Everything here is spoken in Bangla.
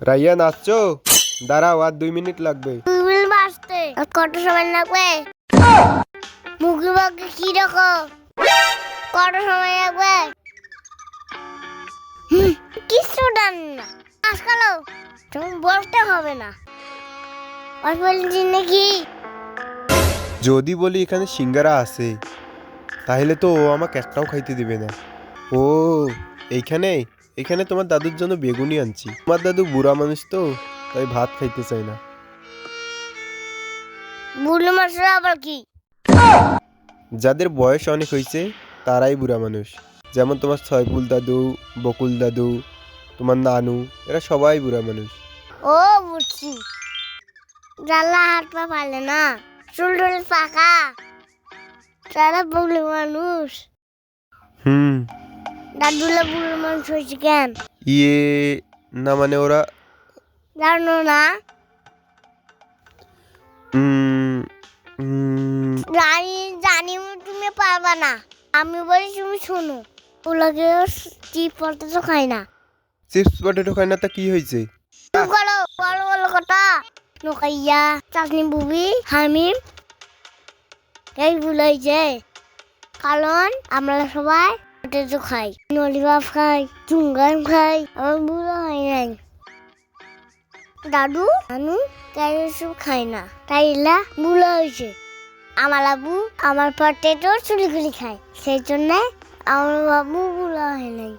রাইয়া নাচছো? দাঁড়াও আর দুই মিনিট লাগবে। কত সময় লাগবে? মুখের কি রকম? কত সময় লাগবে? কিছু না। তুমি বলতে হবে না। নাকি? যদি বলি এখানে সিঙ্গারা আছে তাহলে তো ও আমাকে একটাও খাইতে দিবে না। ও এইখানে? এখানে তোমার দাদুর জন্য বেগুনি আনছি। তোমার দাদু বুড়া মানুষ তো তাই ভাত খাইতে চায় না। বুড়ো মশলা আবার কি? যাদের বয়স অনেক হয়েছে তারাই বুড়া মানুষ। যেমন তোমার ছয়পুল দাদু বকুল দাদু তোমার নানু এরা সবাই বুড়া মানুষ। ও বুঝছি। জানলা হাত পা পালে না চুল টুল পাকা। তারা বুড়ো মানুষ। হুম দাদুলা বুড়ো মানুষ হয়েছে কেন? ইয়ে না মানে ওরা জানো না? জানি জানি তুমি পারবা না। আমি বলি তুমি শোনো ওগুলোকে চিপ তো খাই না। চিপস পটেটো খায় না তা কি হয়েছে? চুপ করো বলো বলো কথা। নকাইয়া চাটনি বুবি হামিম এই ভুলাইছে কারণ আমরা সবাই পটেটো খাই নলিবাপ খাই চুঙ্গাম খাই, আমার বুড়ো হয় নাই। দাদু আমি তাই সব খাই না। তাই এলা বুড়ো হয়েছে। আমার আবু আমার পটেটো চুলি খুলি খায়। সেই জন্য আমার বাবু বুড়ো হয় নাই।